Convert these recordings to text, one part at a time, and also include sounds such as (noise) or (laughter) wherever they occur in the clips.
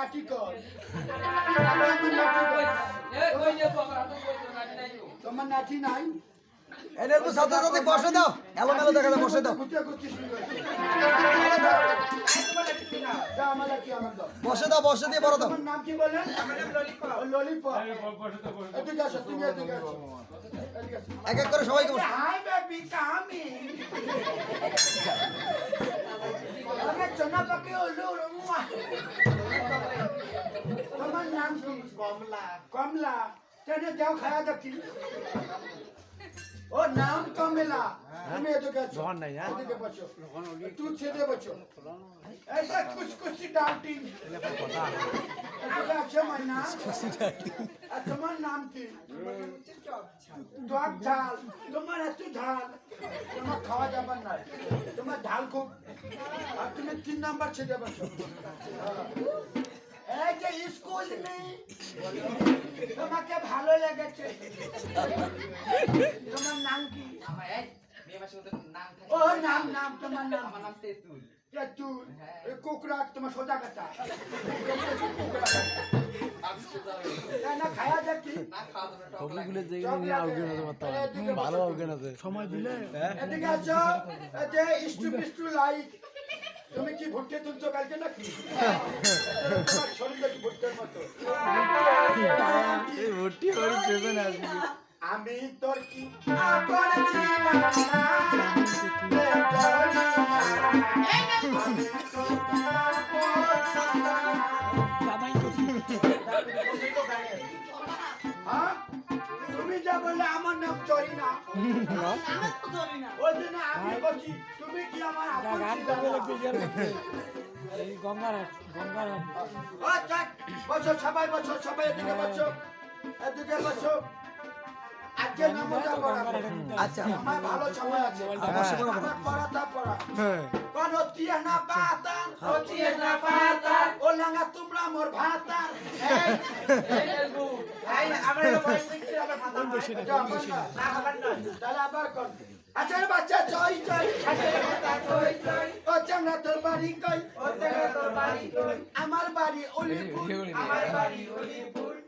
নাটি কর। তোমার নাটি নাই? একটু সাথে সাথে বসে দাও। এলোমেলো দেখা যায় বসে দাও। বসে দাও বসে দিয়ে বড় দাও। নাম কি বলেন। এক এক করে সবাইকে বসে। নাম কি কমলা। কমলা তেনে যাও খায়া দেখি? ও নাম কমলা। তুমি এদিকে আছো। জোহর নাই, হ্যাঁ? এদিকে বসো। তুই ছেড়ে বসো। এইটা কুছ কুছি ডাউটি। এদিকে আছো মাইনা আর তোমার নাম কি? টক ঝাল। তোমার এত ঝাল। তোমার খাওয়া যাবার নাই। তোমার ঝাল খুব। আর তুমি তিন নাম্বার ছেড়ে বসো। এই যে স্কুল নেই। তোমাকে ভালো লেগেছে। তোমার নাম কি? ও নাম নাম তোমার নাম। তেঁতুল। এই কুকরা তোমার সোজা কথা। সময় দিলে? হ্যাঁ এদিকে এই তুমি কি ভুট্টে তুলছো কালকে নাকি? তোমার শরীরে কি ভুট্টের মতো? পেছনে আসবি। আমি তোর কি করেছি না যা বললে আমার নাম চরি না ওই জন্য আমি বলছি তুমি কি আমার আপন ছিলে? না? এই গঙ্গারাট গঙ্গারাট ও যাক, বসো সবাই বসো সবাই এদিকে বসো। এদিকে বসো। আজকে নামটা পড়াবো আচ্ছা আমার ভালো সময় আছে আমার পড়াটা পড়া হ্যাঁ পাতার ও টিয়া না পাতার ও লাঙ্গা তোমরা মোর ভাতার তাহলে আবার কোন আচ্ছা বাচ্চা ও চাঙ্গা তোর বাড়ি কই আমার বাড়ি অলিপুর আমরা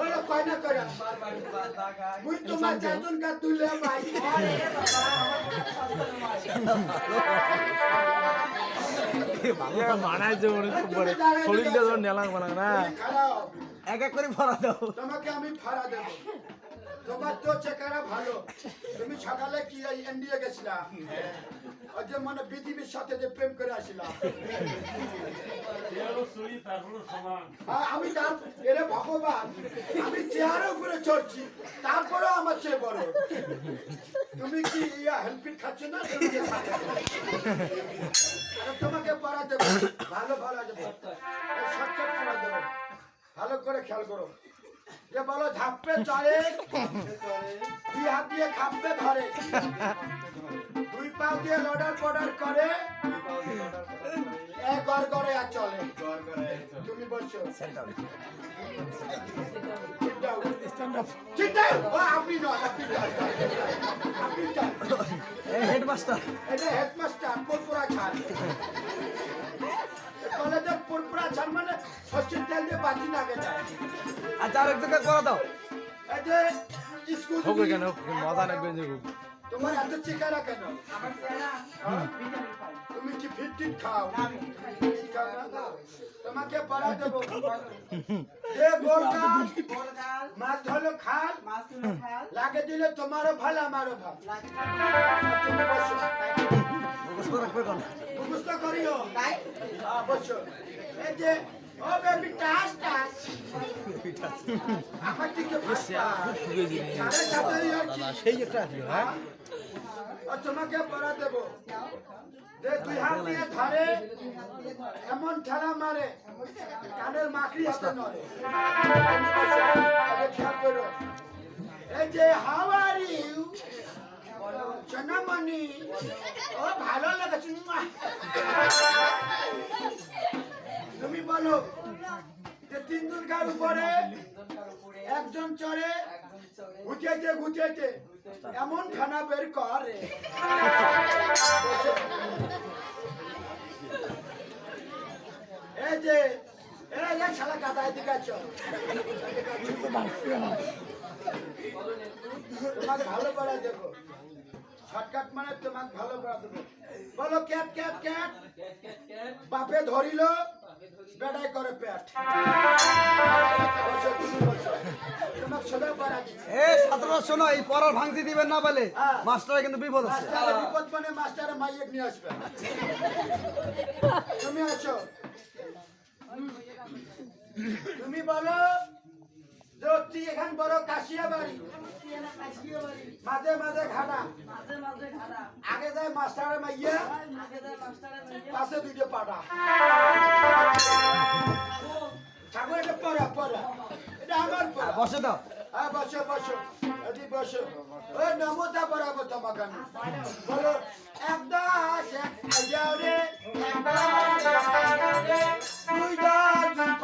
ওরা কয় না করে মুই তোমার চারজন কা তুলে ভাই মানাইছে মনে খুব বড় শরীরটা যখন নেলাং মানাং না এক এক করে ভরা দাও তোমাকে আমি ভাড়া দেব তোমার তো চেকারা ভালো তুমি সকালে কি এই এনডিএ গেছিলা যে মানে পৃথিবীর সাথে যে প্রেম করে আসিলাম আর আমি তার এরে ভগবান, আমি চেয়ারের উপরে চড়ছি, তারপরেও আমার চেয়ে বড়। তুমি কি ইয়া হেলপিট খাচ্ছ না? তোমাকে পড়া দেবো ভালো ভালো ভালো করে খেয়াল করো। যে বলো ঝাপবে চড়ে, দুই হাত দিয়ে খাপবে ধরে। দুই পা দিয়ে লডার পডার করে। গড় গড়ে আর চলে। তুমি. ও, আপনি নয়, আপনি। হেডমাস্টার। এটা হেডমাস্টার কলেজের মানে তেল দিয়ে যায় আচ্ছা আর একটু করা দাও। এই যে স্কুল হোক কেন মজা লাগবে যে তোমার এত চিকারা কেন? তুমি কি ফিট খাও খাও না? তোমাকে পড়া দেবো যে গোলগাল মাছ ধরলো খাল লাগে দিলে তোমারও ভালো আমারও ভালো তুমি বসো মুখস্থ রাখবে কোন মুখস্থ করিও বসো এই যে ও বেবি টাস টাস আমার দিকে সাড়ে সাতেরই হচ্ছি সেই একটা আসলো আর তোমাকে পড়া দেব যে দুই হাত দিয়ে ধরে এমন ঠেলা মারে কানের মাকড়ি হাতে নড়ে। খেয়াল করো। এই যে সোনামণি ও ভালো তুমি বলো যে তিন দুর্গার উপরে একজন চড়ে গুটিয়েছে গুটিয়েছে এমন খানা বের করে। দেবো শর্টকাট মানে তোমাকে ভালো করা দেবো। বলো ক্যাট ক্যাট ক্যাট। বাপে ধরিল বেড়াই করে পেট। বসো, তুমি বসো। তোমাকে সোজা করা দিচ্ছি এ ছাত্ররা শোনো এই পড়ার ভাঙতি দিবেন না বলে হ্যাঁ। কিন্তু বিপদ আছে। বিপদ মানে মাস্টারে মাইয়েক নিয়ে আসবে। তুমি আসো। তুমি বলো যে এখান বড় কাশিয়া বাড়ি মাঝে মাঝে ঘাটা। আগে যায় মাস্টারে মাইয়া পাশে দুটো পাটা ঠাকুর এটা পড়া পড়া। এটা আমার পড়া। বসে দাও হ্যাঁ বসো বসো। এদি বসো। ওই নমতা বরাবর তোমাকে আমি। বলো এক দশ এক হাজার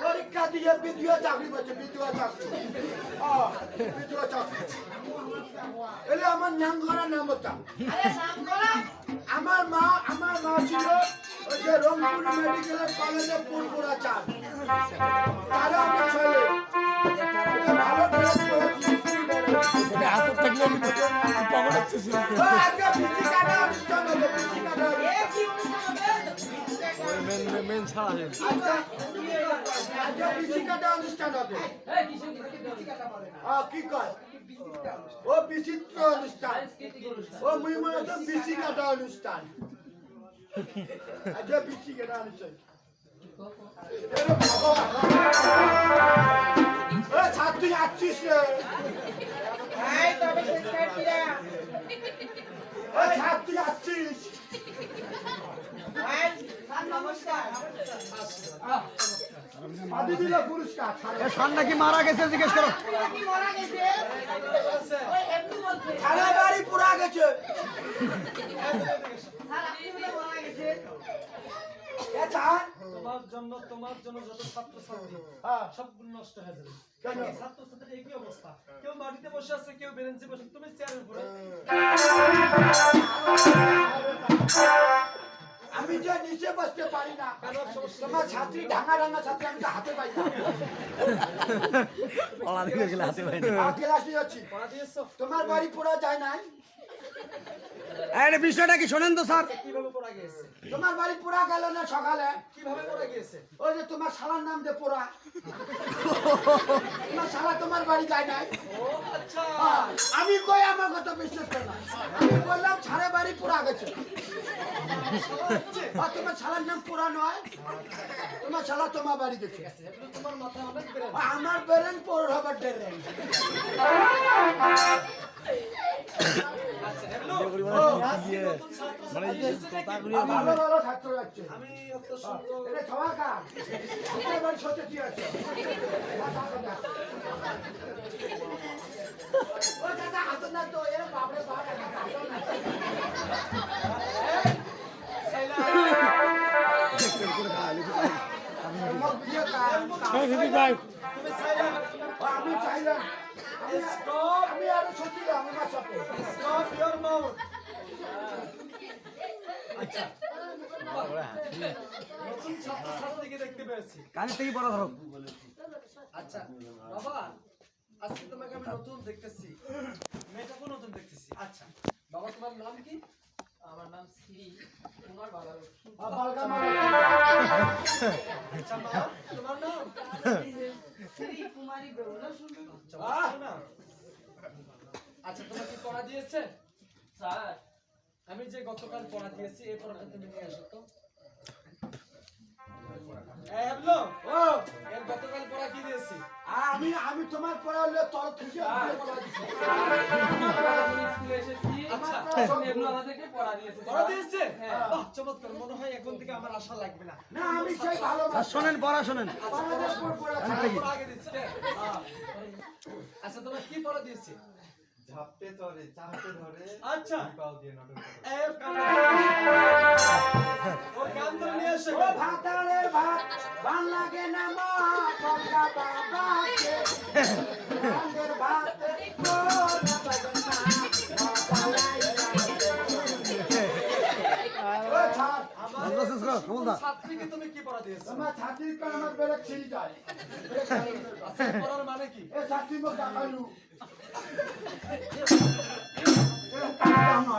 পরীক্ষা দিয়ে বিদ্যুৎ চাকরি করছে বিদ্যুৎ চাকরি। বিদ্যুৎ চাকরি। এলে আমার নাম করা নাম আমার মা আমার মা ছিল ওই যে রংপুর মেডিকেল কলেজে পুরপুরা চাল তারা আমার ছেলে। ভালো পকেটে মেন মেন ছাড়া আছে অনুষ্ঠান হবে কি কয় ও বিচিত্র অনুষ্ঠান ও মুই মনে তো বিসি কাটা অনুষ্ঠান আজকে বিসি কাটা অনুষ্ঠান ছাত্রী আসছিস ছাত্রী আসছিস নাকি মারা গেছে জিজ্ঞেস করো। সারা বাড়ি পুরা গেছে। তোমার জন্য তোমার জন্য যত ছাত্র ছাত্রী হ্যাঁ। সবগুলো নষ্ট হয়ে যাবে। ছাত্র ছাত্রীর একই অবস্থা। কেউ মাটিতে বসে আছে কেউ বেঞ্চে বসে তুমি চেয়ারের উপরে। আমি যে নিচে বসতে পারি না তোমার ছাত্রী ঢাঙ্গা ঢাঙ্গা ছাত্রী আমি তো হাতে পাই না। পড়া গেলে হাতে পাই না। ক্লাস যাচ্ছি। তোমার বাড়ি পুরা যায় নাই? আরে বিষয়টা কি শোনেন তো স্যার? কীভাবে পড়া গিয়েছে? তোমার বাড়ি পুরা গেল না সকালে? কীভাবে পড়া গিয়েছে? ওই যে তোমার শালার নাম যে পোড়া তোমার শালা তোমার বাড়ি যায় নাই? আচ্ছা। হ্যাঁ, আমি কই আমার কথা বিশ্বাস করে না আমি বললাম ছাড়ে বাড়ি পুরা গেছে। (laughs) আর তোমার শালার নাম পুরা নয় তোমার শালা তোমার বাড়ি বেড়ে আমার বেরেন পর হবে ডেরেন আচ্ছা মানে ভালো ভালো ছাত্র আমি সবার কাজ সত্যি কি আছে। ও দাদা হাতে না তো এর বাপরে বাপ একটা না। আমি চাইলাম আমি স্টপ আমি আরও সত্যি আমার সাথে স্টপ ইওর মাউথ আচ্ছা নতুন ছাত্র ছাত্রীকে দেখতে পেয়েছি কানে থেকে পড়া ধরো। আচ্ছা বাবা আজকে তোমাকে আমি নতুন দেখতেছি। মেয়েটাকেও নতুন দেখতেছি। আচ্ছা বাবা তোমার নাম কি? আমার নাম শ্রী কুমার বাবা আচ্ছা তোমার নাম? বাবা, আচ্ছা তোমার কি পড়া দিয়েছে? স্যার। আমি যে গতকাল পড়া দিয়েছি এই পড়াটা তুমি নিয়ে আসো তো। এই হ্যাবলো ও এর গতকাল পড়া কি দিয়েছি? আমি আমি তোমার পড়ালে তোর খুশি আচ্ছা পড়া দিয়েছে। বাহ চমৎকার। মনে হয় এখন থেকে আমার আশা লাগবে না। না আমি সেই ভালো আর শোনেন পড়া আচ্ছা তোমার কি পড়া দিয়েছে? ঝাপটে চলে চাপটে ধরে আচ্ছা। পাও দিয়ে নাটক করে। ওর কান ধরে নিয়ে এসে। ভাত না মা তুমি কি পড়া দিয়েছ তোমার ছাতির কান আমার বেরে ছিড়ি যায় পড়ার মানে কি এ ছাতি মো ডাকালু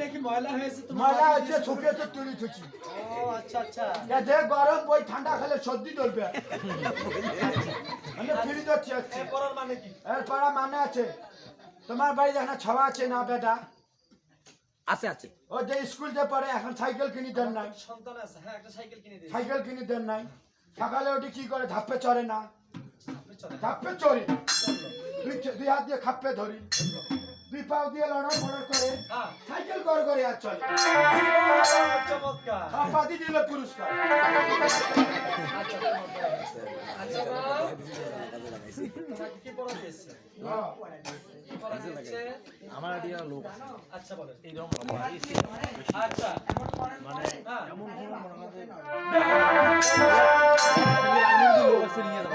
নাকি ময়লা হয়েছে তোমার? তুলি থুচি ও আচ্ছা আচ্ছা। যে গরম বই ঠান্ডা খেলে সর্দি ধরবে আমি ফিরি যাচ্ছি আছি পড়ার মানে কি? এর পড়া মানে আছে তোমার বাড়ি এখন ছাওয়া আছে না বেটা? আছে আছে। ও যে স্কুল যে পড়ে এখন সাইকেল কিনে দেন নাই। সন্তান আছে হ্যাঁ একটা সাইকেল কিনে দিয়েছি। সাইকেল কিনে দেন নাই। সকালে ওটি কি করে? ধাপ্পে চড়ে না। ধাপ্পে চড়ি। দুই দুই হাত দিয়ে খাপ্পে ধরি। দুই পাও দিয়ে লড়াই মড়াই করে হ্যাঁ। সাইকেল গড় গড়ে আর চলে। চমৎকার। পাতি দিল পুরস্কার। আচ্ছা। আচ্ছা কি। কি আমার আইডিয়া লোক। আচ্ছা বলেন। এইরকম আচ্ছা। মানে হ্যাঁ। এমন কোনো মনে হয় যে নিয়ে যাব।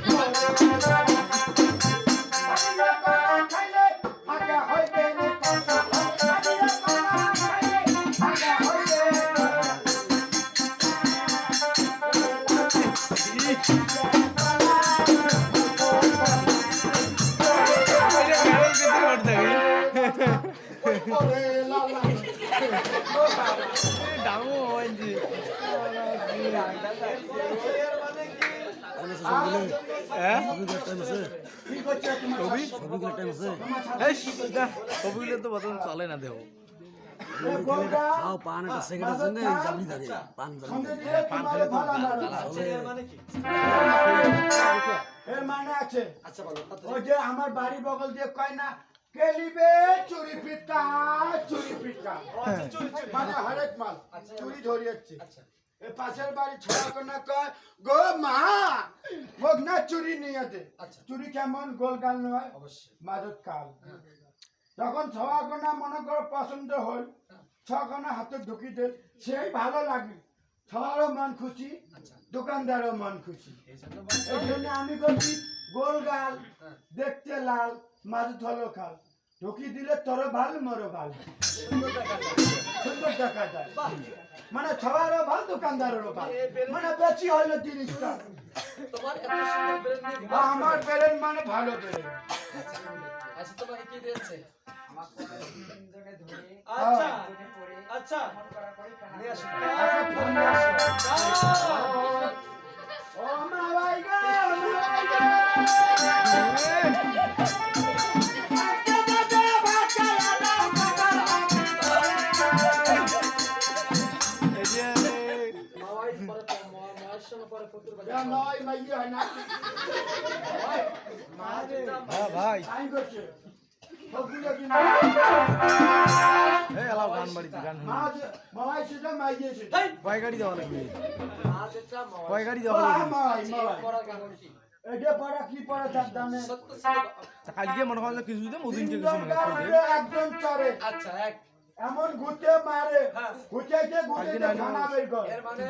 ছবিগুলো তো বর্তমান চলে না দেহ খাও পান একটা থাকে পান এর মানে মানে আছে আচ্ছা বলো ওই যে আমার বাড়ি বগল দিয়ে কয় না কেলিবে চুরি পিটা চুরি। পিটা আচ্ছা চুরি চুরি মানে হরেক মাল। চুরি ধরিয়েছে। আচ্ছা। পাশের বাড়ি ছড়া কোনা কয় গো মা মোক না চুরি নিয়ে দে। আচ্ছা। চুরি কেমন? গোল গাল নয় মাদক কাল। যখন ছড়া কোনা মনে করো পছন্দ হল ছখানা হাতে ঢুকি দে সেই ভালো লাগে ছড়ারও মন খুশি আচ্ছা। দোকানদারও মন খুশি। এই জন্য আমি বলছি গোল গাল হ্যাঁ। দেখতে লাল মাছ ধলো খাল ঢুকি দিলে তোর ভালো মরো ভালো সুন্দর দেখা যায় মানে সবারও ভালো দোকানদারেরও ভালো মানে বেশি হইল জিনিসটা আমার বেরেন মানে ভালো বেরেন আচ্ছা তোমাকে কি দিয়েছে। আচ্ছা আচ্ছা। ও মা ভাই গো, মা ভাই গো। ভাই। এই এলাও গান বাড়িতে গান মাই গাড়ি দেওয়া লাগবে। কয় গাড়ি দেওয়া লাগবে। কালকে মনে হয় কিছু দিতে কিছু একজন আচ্ছা এক। এমন ঘুরতে মারে। হ্যাঁ। ঘুরতে ঘুরতে খানা বের করে। এর মানে